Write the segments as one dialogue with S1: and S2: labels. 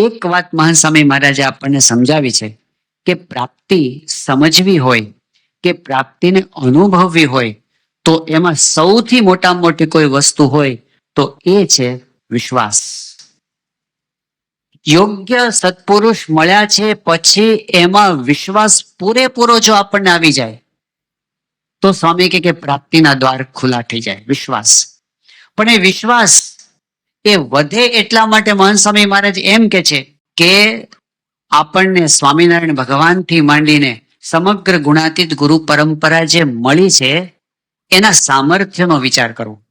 S1: એક વાત મહાસ્વામી મહારાજે આપણને સમજાવી છે કે પ્રાપ્તિ સમજવી હોય, કે પ્રાપ્તિને અનુભવવી હોય, તો એમાં સૌથી મોટામાં મોટી કોઈ વસ્તુ હોય તો એ છે વિશ્વાસ. યોગ્ય સત્પુરુષ મળ્યા છે પછી એમાં વિશ્વાસ પૂરેપૂરો જો આપણને આવી જાય, તો સ્વામી કે પ્રાપ્તિના દ્વાર ખુલ્લા થઈ જાય, વિશ્વાસ. પણ એ વિશ્વાસ એ વધે એટલા માટે મહાન સ્વામી મહારાજ એમ કે છે કે આપણને સ્વામિનારાયણ ભગવાનથી માંડીને સમગ્ર ગુણાતીત ગુરુ પરંપરા જે મળી છે, એના સામર્થ્યનો વિચાર કરવો.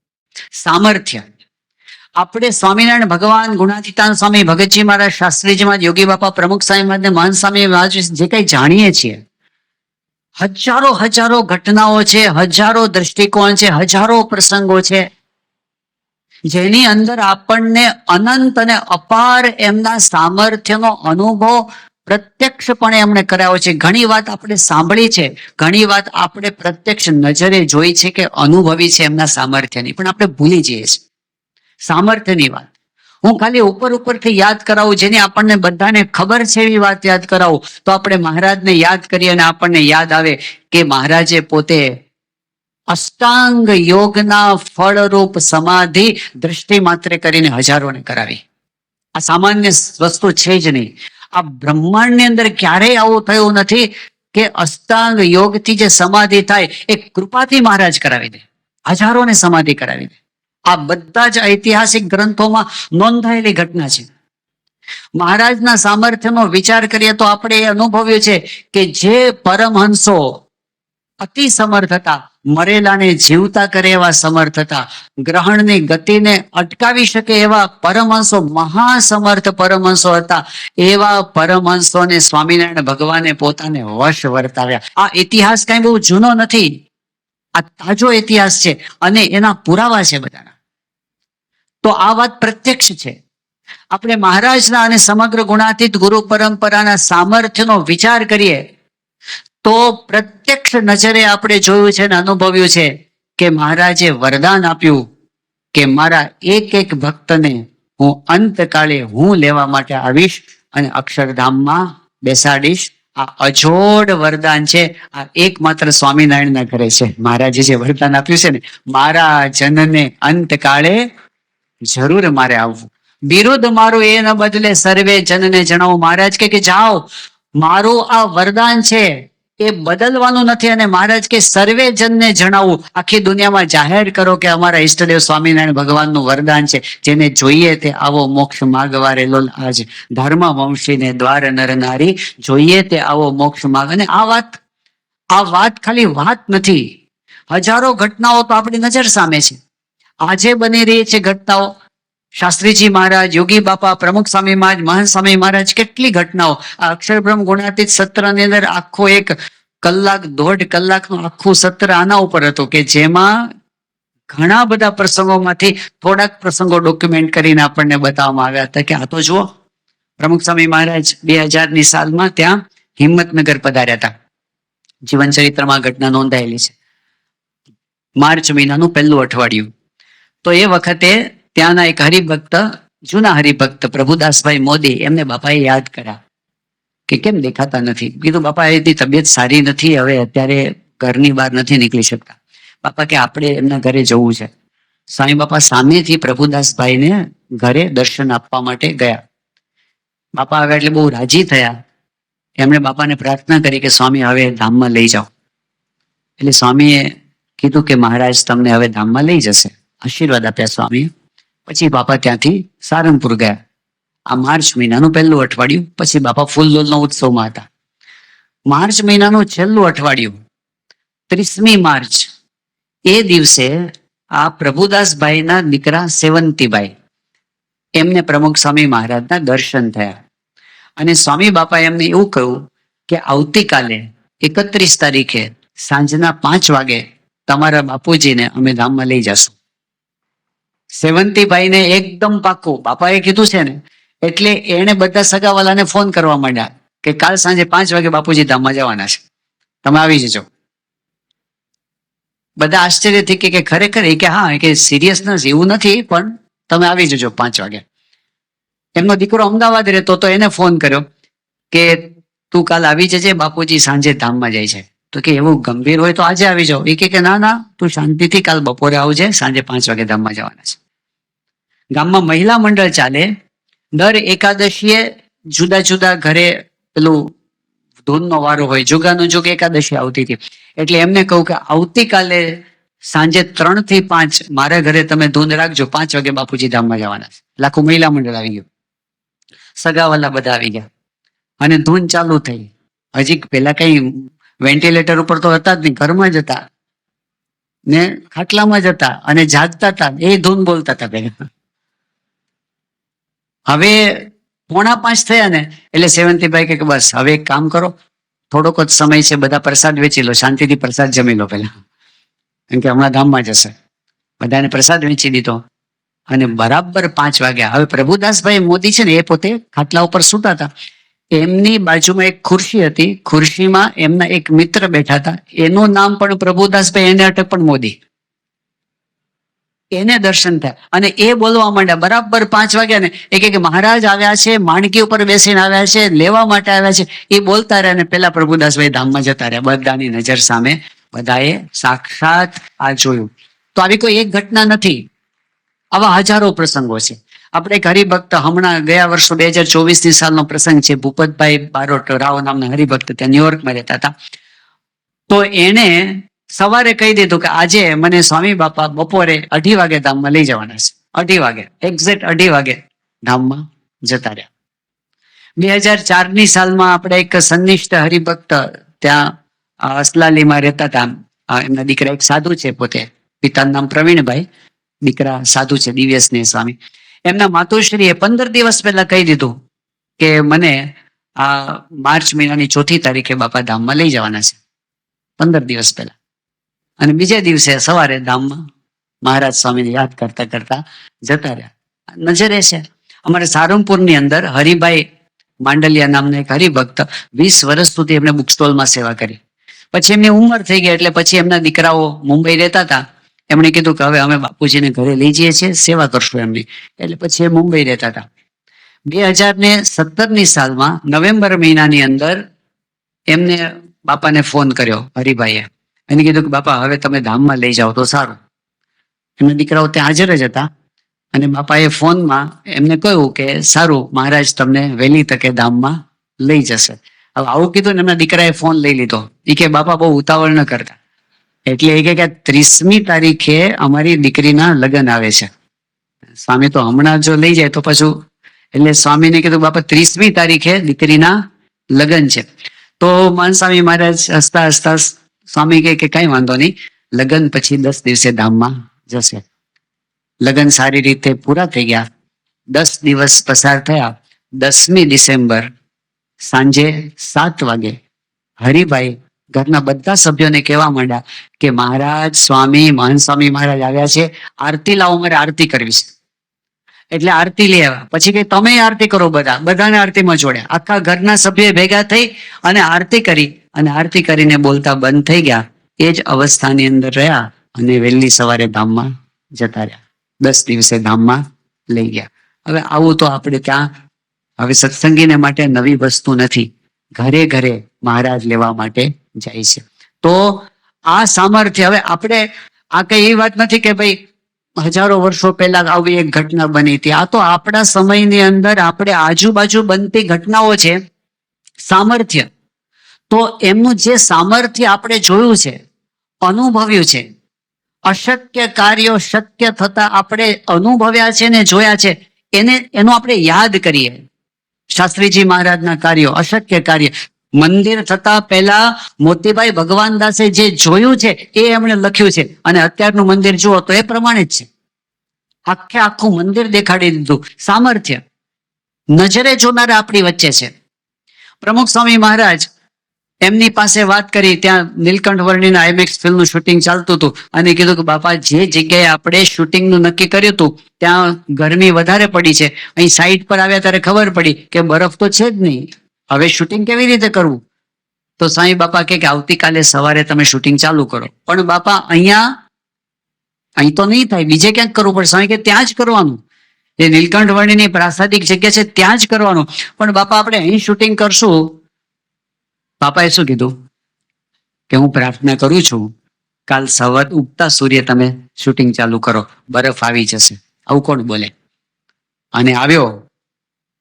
S1: સામર્થ્ય. આપણે સ્વામિનારાયણ ભગવાન, ગુણાતીતાન સ્વામી, ભગતજી મહારાજ શાસ્ત્રીજી મહારાજ યોગી બાપા, પ્રમુખ સ્વામી મહારાજ ને મહાન સ્વામી મહારાજ જે કઈ જાણીએ છીએ. હજારો હજારો ઘટનાઓ છે, હજારો દ્રષ્ટિકોણ છે, હજારો પ્રસંગો છે. જેની અંદર આપણને અનંત અને અપાર એમના સામર્થ્યનો અનુભવ પ્રત્યક્ષપણે એમણે કરાયો છે. ઘણી વાત આપણે સાંભળી છે. ઘણી વાત આપણે પ્રત્યક્ષ નજરે જોઈ છે કે અનુભવી છે એમના સામર્થ્યની. પણ આપણે ભૂલી જઈએ છીએ. સામર્થ્યની વાત. હું ખાલી ઉપર ઉપરથી યાદ કરાવું, જેની આપણને બધાને ખબર છે એવી વાત યાદ કરાવું, તો આપણે મહારાજને યાદ કરીએ અને આપણને યાદ આવે કે મહારાજે પોતે અષ્ટાંગ યોગના ફળરૂપ સમાધિ દ્રષ્ટિ માત્ર કરીને હજારોને કરાવી. આ સામાન્ય વસ્તુ છે જ નહીં. આ બ્રહ્માંડની અંદર ક્યારેય આવું થયું નથી કે અષ્ટાંગ યોગથી જે સમાધિ થાય એ કૃપાથી મહારાજ કરાવી દે. હજારોને સમાધિ કરાવી દે. આ બધા જ ઐતિહાસિક ગ્રંથોમાં નોંધાયેલી ઘટના છે. મહારાજના સામર્થ્યનો વિચાર કરીએ તો આપણે એ અનુભવ્યું છે કે જે પરમહંસો અતિ સમર્થ હતા મરેલાને જીવતા કરે એવા સમર્થ હતા. ગ્રહણની ગતિને અટકાવી શકે એવા પરમહંસો, મહાસમર્થ પરમહંસો હતા. એવા પરમહંસોને સ્વામિનારાયણ ભગવાને પોતાને વશ વર્તાવ્યા. આ ઇતિહાસ કઈ બહુ જૂનો નથી. આ તાજો ઇતિહાસ છે અને એના પુરાવા છે બધાના. તો આ વાત પ્રત્યક્ષ છે. આપણે મહારાજના અને સમગ્ર ગુણાતીત ગુરુ પરંપરાના સામર્થ્યનો વિચાર કરીએ તો પ્રત્યક્ષ નજરે આપણે જોયું છે અને અનુભવ્યું છે કે મહારાજે વરદાન આપ્યું કે મારા એક એક ભક્તને હું અંતકાળે હું લેવા માટે આવીશ અને અક્ષરધામમાં બેસાડીશ. આ અજોડ વરદાન છે. આ એકમાત્ર સ્વામિનારાયણના ઘરે છે. મહારાજે જે વરદાન આપ્યું છે ને, મારા જનને અંતકાળે જરૂર મારે આવવું. વિરુદ્ધ મારું એ ન બદલે સર્વે જનને જણાવું મહારાજ કે જાઓ, મારું આ વરદાન છે. એ બદલવાનું નથી અને મહારાજ કે સર્વે જનને જણાવું. આખી દુનિયામાં જાહેર કરો કે અમારા ઈષ્ટદેવ સ્વામિનારાયણ ભગવાનનું વરદાન છે. જેને જોઈએ તે આવો મોક્ષ માગવારે આજ ધર્મ વંશીને દ્વાર નર નારી. જોઈએ તે આવો મોક્ષ માગ અને આ વાત આ વાત ખાલી વાત નથી. હજારો ઘટનાઓ તો આપણી નજર સામે છે. આજે બની રહી છે ઘટનાઓ. શાસ્ત્રીજી મહારાજ, યોગી બાપા, પ્રમુખ સ્વામી મહારાજ, મહાન સ્વામી મહારાજ, કેટલી ઘટનાઓ. આ અક્ષરબ્રહ્મ ગુણાતીત સત્રની અંદર આખો એક કલાક, દોઢ કલાકનું આખું સત્ર આના ઉપર હતું કે જેમાં ઘણા બધા પ્રસંગોમાંથી થોડાક પ્રસંગો ડોક્યુમેન્ટ કરીને આપણને બતાવવામાં આવ્યા હતા કે આ તો જુઓ, પ્રમુખ સ્વામી મહારાજ બે હજારની સાલમાં ત્યાં હિંમતનગર પધાર્યા હતા. જીવન ચરિત્રમાં ઘટના નોંધાયેલી છે. માર્ચ મહિનાનું પહેલું અઠવાડિયું. તો એ વખતે ત્યાંના એક હરિભક્ત, જૂના હરિભક્ત પ્રભુદાસભાઈ મોદી, એમને બાપાએ યાદ કર્યા કે કેમ દેખાતા નથી? કીધું, બાપા, એની તબિયત સારી નથી, હવે અત્યારે ઘરની બહાર નથી નીકળી શકતા. બાપા કે, આપણે એમના ઘરે જવું છે. સ્વામી બાપા સામેથી પ્રભુદાસભાઈને ઘરે દર્શન આપવા માટે ગયા. બાપા આવ્યા એટલે બહુ રાજી થયા. એમણે બાપાને પ્રાર્થના કરી કે, સ્વામી, હવે ધામમાં લઈ જાઓ. એટલે સ્વામીએ કીધું કે, મહારાજ, તમને હવે ધામમાં લઈ જશે. આશીર્વાદ આપ્યા સ્વામીએ. પછી બાપા ત્યાંથી સારંગપુર ગયા. આ માર્ચ મહિનાનું પહેલું અઠવાડિયું, પછી બાપા ફૂલદોલનો ઉત્સવમાં હતા. માર્ચ મહિનાનું છેલ્લું અઠવાડિયું, ત્રીસમી માર્ચ. એ દિવસે આ પ્રભુદાસભાઈના દીકરા સેવંતીભાઈ એમને પ્રમુખ સ્વામી મહારાજના દર્શન થયા. અને સ્વામી બાપા એમને એવું કહ્યું કે આવતીકાલે, એકત્રીસ તારીખે સાંજના પાંચ વાગે તમારા બાપુજીને અમે ધામમાં લઈ જશું. સેવંતીભાઈને એકદમ પાક્કું. બાપાએ કીધું છે ને, એટલે એણે બધા સગાવાલાને ફોન કરવા માંડ્યા કે કાલ સાંજે પાંચ વાગે બાપુજી ધામમાં જવાના છે. તમે આવી જજો. બધા આશ્ચર્યથી કે કે ખરેખર એ કે હા કે સિરિયસનેસ એવું નથી, પણ તમે આવી જજો પાંચ વાગે. એમનો દીકરો અમદાવાદ રહેતો તો એને ફોન કર્યો કે તું કાલ આવી જજે, બાપુજી સાંજે ધામમાં જાય છે. તો કે એવું ગંભીર હોય તો આજે આવી જાઓ. એ કે ના ના, તું શાંતિથી કાલ બપોરે આવજે, સાંજે પાંચ વાગે ધામમાં જવાના છે. ગામમાં મહિલા મંડળ ચાલે. દર એકાદશીએ જુદા જુદા ઘરે પેલું ધૂનનો વારો હોય જોગાનો જોગ એકાદશી આવતી હતી. એટલે એમને કહું કે આવતીકાલે સાંજે ત્રણથી પાંચ મારા ઘરે તમે ધૂન રાખજો, પાંચ વાગે બાપુજી ધામમાં જવાના છે. લાખું મહિલા મંડળ આવી ગયું. સગાવાલા બધા આવી ગયા. અને ધૂન ચાલુ થઈ. હજી પેલા કઈ વેન્ટિલેટર ઉપર તો હતા જ નહીં, ઘરમાં જ હતા. ને ખાટલામાં જ હતા અને જાગતા હતા. એ ધૂન બોલતા હતા પેલા હવે પોણા પાંચ થયા ને, એટલે સેવંતીભાઈ કે બસ, હવે એક કામ કરો. થોડોક જ સમય છે, બધા પ્રસાદ વેચી લો. શાંતિથી પ્રસાદ જમી લો પેલા કેમ કે હમણાં ગામમાં જશે બધાને પ્રસાદ વેચી દીધો. અને બરાબર પાંચ વાગ્યા. હવે પ્રભુદાસભાઈ મોદી છે ને, એ પોતે ખાટલા ઉપર સૂતા હતા. એમની બાજુમાં એક ખુરશી હતી. ખુરશીમાં એમના એક મિત્ર બેઠા હતા. એનું નામ પણ પ્રભુદાસભાઈ, એને અટક પણ મોદી. એને દર્શન થયા. અને એ બોલવા માંડ્યા. બરાબર પાંચ વાગ્યા ને એ કે મહારાજ આવ્યા છે, માણકી ઉપર બેસીને આવ્યા છે, લેવા માટે આવ્યા છે. એ બોલતા રહ્યા અને પેલા પ્રભુદાસભાઈ ધામમાં જતા રહ્યા. બધાની નજર સામે બધાએ સાક્ષાત આ જોયું. તો આવી કોઈ એક ઘટના નથી. આવા હજારો પ્રસંગો છે. આપણે એક હરિભક્ત હમણાં ગયા વર્ષો બે હજાર ચોવીસની સાલનો પ્રસંગ છે. ભૂપતભાઈ બારોટ રાવ નામના હરિભક્ત ત્યાં ન્યુયોર્કમાં રહેતા હતા. તો એને સવારે કહી દીધું કે આજે મને સ્વામી બાપા બપોરે અઢી વાગે ધામમાં લઈ જવાના છે. અઢી વાગે એક્ઝેક્ટ અઢી વાગે ધામમાં જતા રહ્યા. બે હજાર ચારની સાલમાં આપણે એક સંનિષ્ઠ હરિભક્ત ત્યાં અસલાલીમાં રહેતા હતા. એમના દીકરા એક સાધુ છે પોતે. પિતાનું નામ પ્રવીણભાઈ, દીકરા સાધુ છે દિવ્યસ્નેહ સ્વામી. એમના માતુશ્રીએ પંદર દિવસ પહેલા કહી દીધું કે મને આ માર્ચ મહિનાની ચોથી તારીખે બાપા ધામમાં લઈ જવાના છે. પંદર દિવસ પહેલા. અને બીજે દિવસે સવારે ધામમાં મહારાજ સ્વામીને યાદ કરતા કરતા જતા રહ્યા. નજરે છે. અમારે સારંગપુરની અંદર હરિભાઈ માંડલિયા નામના એક હરિભક્ત વીસ વર્ષ સુધી એમને બુક સ્ટોલમાં સેવા કરી. પછી એમની ઉંમર થઈ ગઈ એટલે પછી એમના દીકરાઓ મુંબઈ રહેતા હતા. એમણે કીધું કે હવે અમે બાપુજીને ઘરે લઈ જઈએ છીએ, સેવા કરશું એમની. એટલે પછી એ મુંબઈ રહેતા હતા. બે હજાર ને સત્તરની સાલમાં નવેમ્બર મહિનાની અંદર એમને બાપાને ફોન કર્યો, હરિભાઈએ. એને કીધું કે બાપા, હવે તમે ધામમાં લઈ જાઓ તો સારું. એમના દીકરાઓ ત્યાં હાજર જ હતા અને બાપાએ ફોનમાં એમને કહ્યું કે સારું, મહારાજ તમને વહેલી તકે ધામમાં લઈ જશે. હવે આવું કીધું ને એમના દીકરાએ ફોન લઈ લીધો. એ કે બાપા બહુ ઉતાવળ ન કરતા. એટલે એ કે ત્રીસમી તારીખે અમારી દીકરીના લગ્ન આવે છે. સ્વામી તો હમણાં જો લઈ જાય તો પાછું, એટલે સ્વામીને કીધું બાપા ત્રીસમી તારીખે દીકરીના લગ્ન છે. તો માન સ્વામી મહારાજ હસતા હસતા સ્વામી કહે કે કઈ વાંધો નહીં, લગ્ન પછી દસ દિવસે ધામમાં જશે. લગ્ન સારી રીતે પૂરા થઈ ગયા. દસ દિવસ પસાર થયા. દસમી ડિસેમ્બર સાંજે સાત વાગે હરિભાઈ ઘરના બધા સભ્યોને કહેવા માંડ્યા કે મહારાજ, સ્વામી, મહંત સ્વામી મહારાજ આવ્યા છે, આરતી લાવો, મારે આરતી કરવી છે. એટલે આરતી લઈ આવ્યા. પછી કે તમે આરતી કરો બધા, બધાને આરતીમાં જોડ્યા. આખા ઘરના સભ્યો ભેગા થઈ અને આરતી કરી. અને આરતી કરીને બોલતા બંધ થઈ ગયા. એ જ અવસ્થાની અંદર રહ્યા અને વહેલી સવારે ધામમાં જતા રહ્યા. દસ દિવસે ધામમાં લઈ ગયા. હવે આવું તો આપણે ત્યાં હવે સત્સંગીને માટે નવી વસ્તુ નથી. ઘરે ઘરે મહારાજ લેવા માટે જાય છે. તો આ સામર્થ્ય હવે આપણે આ કઈ એવી વાત નથી કે ભાઈ હજારો વર્ષો પહેલા આવી એક ઘટના બની હતી. આ તો આપણા સમયની અંદર આપણે આજુબાજુ બનતી ઘટનાઓ છે સામર્થ્ય. તો એમનું જે સામર્થ્ય આપણે જોયું છે, અનુભવ્યું છે, અશક્ય કાર્યો શક્ય થતા આપણે અનુભવ્યા છે ને જોયા છે, એને, એનું આપણે યાદ કરીએ. શાસ્ત્રીજી મહારાજના કાર્યો, અશક્ય કાર્ય. મંદિર થતા પહેલા મોતીભાઈ ભગવાન દાસે જે જોયું છે, એ એમણે લખ્યું છે. અને અત્યારનું મંદિર જુઓ તો એ પ્રમાણે જ છે. આખે આખું મંદિર દેખાડી દીધું. સામર્થ્ય. નજરે જોનારા આપણી વચ્ચે છે. પ્રમુખ સ્વામી મહારાજ એમની પાસે વાત કરી, ત્યાં નીલકંઠ વર્ણીના આઈમેક્સ ફિલ્મનું શૂટિંગ ચાલતું હતું. અને કીધું કે, બાપા, જે જગ્યાએ આપણે શૂટિંગનું નક્કી કર્યું હતું, ત્યાં ગરમી વધારે પડી છે. અહીં સાઈડ પર આવ્યા ત્યારે ખબર પડી કે બરફ તો છે જ નહીં. હવે શૂટિંગ કેવી રીતે કરવું? તો સાંઈ બાપા કે આવતીકાલે સવારે તમે શૂટિંગ ચાલુ કરો. પણ બાપા, અહીંયા, અહીં તો નહીં થાય. બીજે ક્યાંક કરવું પડે? સ્વામી કે ત્યાં જ કરવાનું. એ નીલકંઠ વર્ણિની પ્રાસાદિક જગ્યા છે, ત્યાં જ કરવાનું. પણ બાપા, આપણે અહીં શૂટિંગ કરશું. બાપાએ શું કીધું? કે હું પ્રાર્થના કરું છું, કાલ સવાર ઉગતા સૂર્ય તમે શૂટિંગ ચાલુ કરો. બરફ આવી જશે. આવું કોણ બોલે? અને આવ્યો.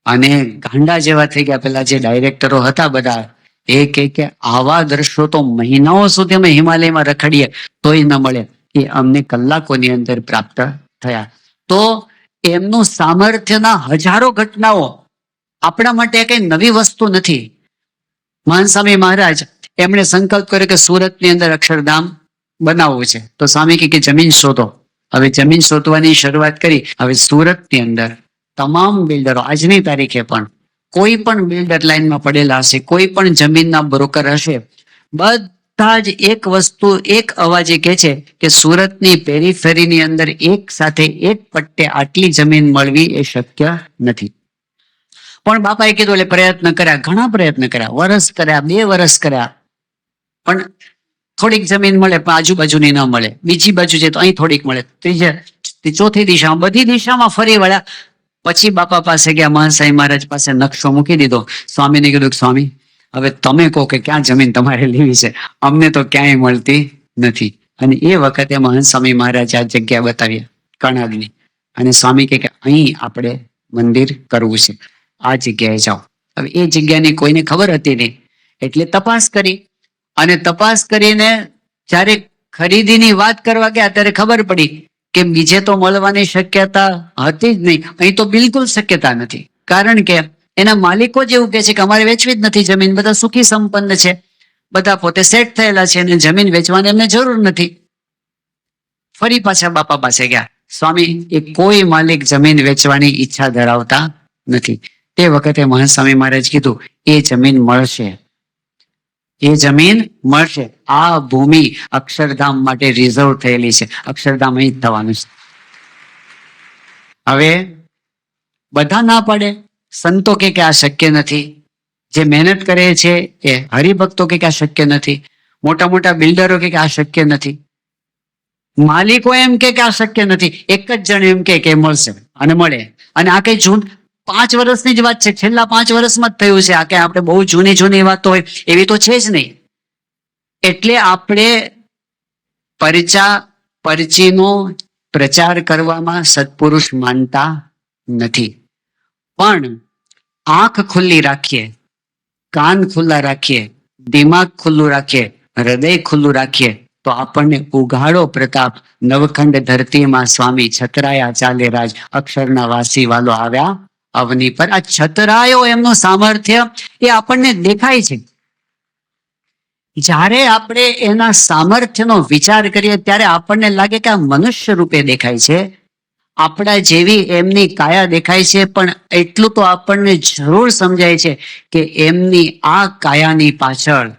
S1: અને ગાંડા જેવા થઈ ગયા પેલા જે ડાયરેક્ટરો હતા બધા, એ કે કે આવા દ્રશ્યો તો મહિનાઓ સુધી અમે હિમાલયમાં રખડીએ તોય ન મળે એ અમને કલાકોની અંદર પ્રાપ્ત થયા. તો એમનું સામર્થ્યના હજારો ઘટનાઓ આપણા માટે કઈ નવી વસ્તુ નથી. મહાન સ્વામી મહારાજ, એમણે સંકલ્પ કર્યો કે સુરતની અંદર અક્ષરધામ બનાવવું છે. તો સ્વામી કે જમીન શોધો. હવે જમીન શોધવાની શરૂઆત કરી. હવે સુરતની અંદર તમામ બિલ્ડરો, આજની તારીખે પણ, કોઈ પણ બિલ્ડર લાઈનમાં પડેલા હશે, કોઈ પણ જમીનના બ્રોકર હશે, બધા જ એક વસ્તુ, એક અવાજે કહે છે કે સુરતની પેરીફેરીની અંદર એક સાથે એક પટ્ટે આટલી જમીન મળવી એ શક્ય નથી. પણ બાપાએ કીધું એટલે પ્રયત્ન કર્યા, ઘણા પ્રયત્ન કર્યા, વરસ કર્યા, બે વરસ કર્યા, પણ થોડીક જમીન મળે પણ આજુબાજુની ન મળે. બીજી બાજુ છે તો અહીં થોડીક મળે. ત્રીજે ચોથી દિશામાં, બધી દિશામાં ફરી વળ્યા પછી બાપા પાસે ગયા, મહાસાઈ મહારાજ પાસે નકશો મૂકી દીધો. સ્વામીને કીધું, સ્વામી, હવે તમે કહો કે ક્યાં જમીન તમારે લેવી છે? અમને તો ક્યાંય મળતી નથી. અને એ વખતે મહાસ્વામી મહારાજ આ જગ્યા બતાવ્યા, કર્ણાગની. અને સ્વામી કે અહીં આપણે મંદિર કરવું છે. આ જગ્યાએ જાઓ. હવે એ જગ્યાની કોઈને ખબર હતી નહીં. એટલે તપાસ કરી. અને તપાસ કરીને જ્યારે ખરીદીની વાત કરવા ગયા, ત્યારે ખબર પડી કે બીજે તો મળવાની શક્યતા હતી જ નહીં. અહીં તો બિલકુલ શક્યતા નથી. કારણ કે એના માલિકો જ એવું કહે છે કે અમારે વેચવી જ નથી જમીન. બધા સુખી સંપન્ન છે. બધા પોતે સેટ થયેલા છે અને જમીન વેચવાની એમને જરૂર નથી. ફરી પાછા બાપા પાસે ગયા. સ્વામી, એ કોઈ માલિક જમીન વેચવાની ઈચ્છા ધરાવતા નથી. તે વખતે મહાસ્વામી મહારાજ કીધું, એ જમીન મળશે. એ જમીન મળશે. આ ભૂમિ અક્ષરધામ માટે રિઝર્વ થયેલી છે. અક્ષરધામ અહીં થવાનું છે. હવે બધા ના પડે. સંતો કે આ શક્ય નથી. જે મહેનત કરે છે એ હરિભક્તો કે આ શક્ય નથી. મોટા મોટા બિલ્ડરો કે આ શક્ય નથી. માલિકો એમ કે આ શક્ય નથી. એક જ જણ એમ કે મળશે. અને મળે. અને આ કઈ જૂન પાંચ વર્ષની જ વાત છે. છેલ્લા પાંચ વર્ષમાં જ થયું છે આ કે આપણે બહુ જૂની જૂની વાતો હોય. એવી તો છે જ નહીં. એટલે આપણે પરચા પરચીનો પ્રચાર કરવામાં સત્પુરુષ માનતા નથી. પણ આંખ ખુલ્લી રાખીએ, કાન ખુલ્લા રાખીએ, દિમાગ ખુલ્લું રાખીએ, હૃદય ખુલ્લું રાખીએ, તો આપણને ઉઘાડો પ્રતાપ નવખંડ ધરતીમાં સ્વામી છતરાયા ચાલે રાજ અક્ષરના વાસી વાલો આવ્યા અવની પર આ છતરાયો એમનું સામર્થ્ય એ આપણને દેખાય છે. જ્યારે આપણે એના સામર્થ્યનો વિચાર કરીએ ત્યારે આપણને લાગે કે આ મનુષ્ય રૂપે દેખાય છે. આપણા જેવી એમની કાયા દેખાય છે, પણ એટલું તો આપણને જરૂર સમજાય છે કે એમની આ કાયાની પાછળ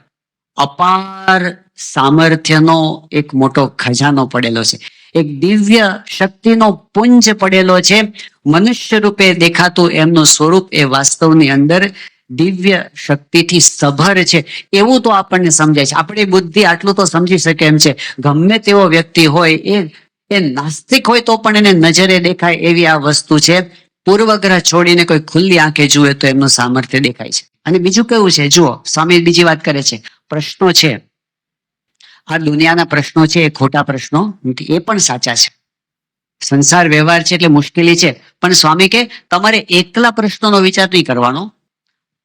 S1: અપાર સામર્થ્યનો એક મોટો ખજાનો પડેલો છે. એક દિવ્ય શક્તિનો પુંજ પડેલો છે. મનુષ્ય રૂપે દેખાતું એમનું સ્વરૂપ એ વાસ્તવની અંદર દિવ્ય શક્તિથી સભર છે. એવું તો આપણને સમજાય છે. આપણી બુદ્ધિ આટલું તો સમજી શકે એમ છે. ગમે તેવો વ્યક્તિ હોય એ એ નાસ્તિક હોય તો પણ એને નજરે દેખાય એવી આ વસ્તુ છે. પૂર્વગ્રહ છોડીને કોઈ ખુલ્લી આંખે જુએ તો એમનું સામર્થ્ય દેખાય છે. અને બીજું કેવું છે? જુઓ, સ્વામી બીજી વાત કરે છે. પ્રશ્નો છે. આ દુનિયાના પ્રશ્નો છે, એ ખોટા પ્રશ્નો એ પણ સાચા છે. સંસાર વ્યવહાર છે એટલે મુશ્કેલી છે. પણ સ્વામી કે, તમારે એકલા પ્રશ્નોનો વિચાર નહીં કરવાનો.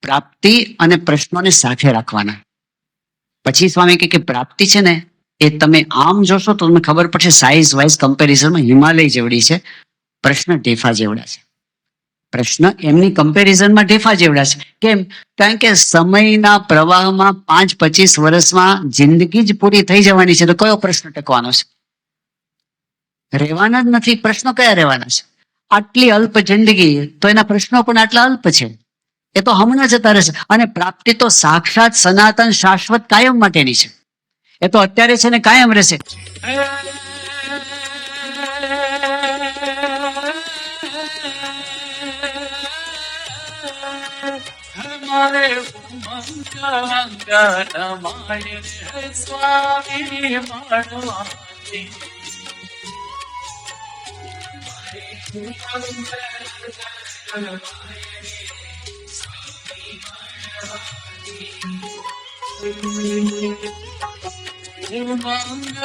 S1: પ્રાપ્તિ અને પ્રશ્નોને સાથે રાખવાના. પછી સ્વામી કે પ્રાપ્તિ છે ને, એ તમે આમ જોશો તો તમને ખબર પડશે સાઇઝ વાઇઝ કમ્પેરિઝનમાં હિમાલય જેવડી છે. પ્રશ્ન ઢેફા જેવડા છે. પ્રશ્ન એમની કમ્પેરિઝનમાં ઢેફા જેવડા છે. કેમ? કારણ કે સમયના પ્રવાહમાં પાંચ પચીસ વર્ષમાં જિંદગી જ પૂરી થઈ જવાની છે તો કયો પ્રશ્ન ટકવાનો છે? રહેવાના જ નથી. પ્રશ્નો કયા રહેવાના છે? આટલી અલ્પ જિંદગી, તો એના પ્રશ્નો પણ આટલા અલ્પ છે. એ તો હમણાં જતા રહેશે અને પ્રાપ્તિ તો સાક્ષાત સનાતન શાશ્વત કાયમ માટેની છે. એ તો અત્યારે છે ને કાયમ રહેશે.
S2: हमारे उमंग रमाय स्वामी मानवानी उमंग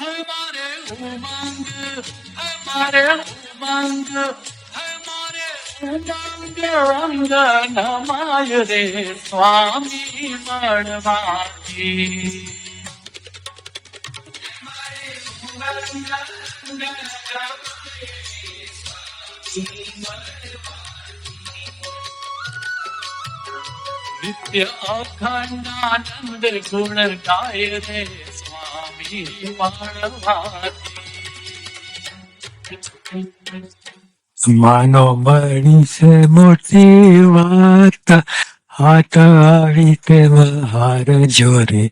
S2: हमारे उमंग हमारे उमंग હમારે ઉમંગ રંગ નમાય રે સ્વામી મળવાથી નિત્ય અખંડ આનંદ ગુણ ગાય રે સ્વામી મળવાથી
S3: માનો મળી છે મોટી વાત હાથ આવી તે હાર જોરે,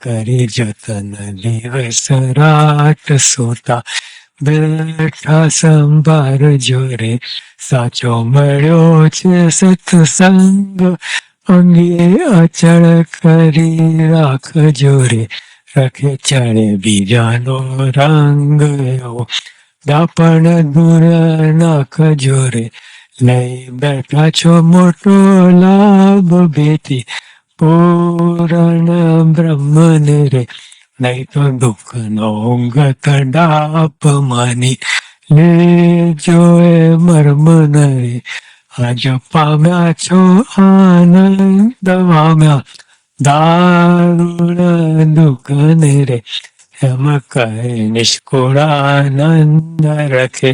S3: કરી જતન દિવસ રાત સોતા. બેઠા સંભાર જોરે, સાચો મળ્યો છે સત્સંગ, અંગે અચળ કરી રાખ જોરે રખે ચડે બીજાનો રંગ દાપણ દૂર નાખ જોરે. લઈ બેઠા છો મોટો લાભ બેટી પૂરણ બ્રહ્મને રે. નહીં તો દુઃખ નો ગત ડાપ માની. લેજો એ મર્મન રે. આજ પામ્યા છો આનંદ પામ્યા. દારૂણ દુઃખ ને રે. એમ કહે નિષ્કુળાનંદ રખે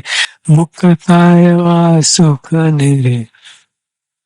S3: મુક્ત એવા સુખ ને રે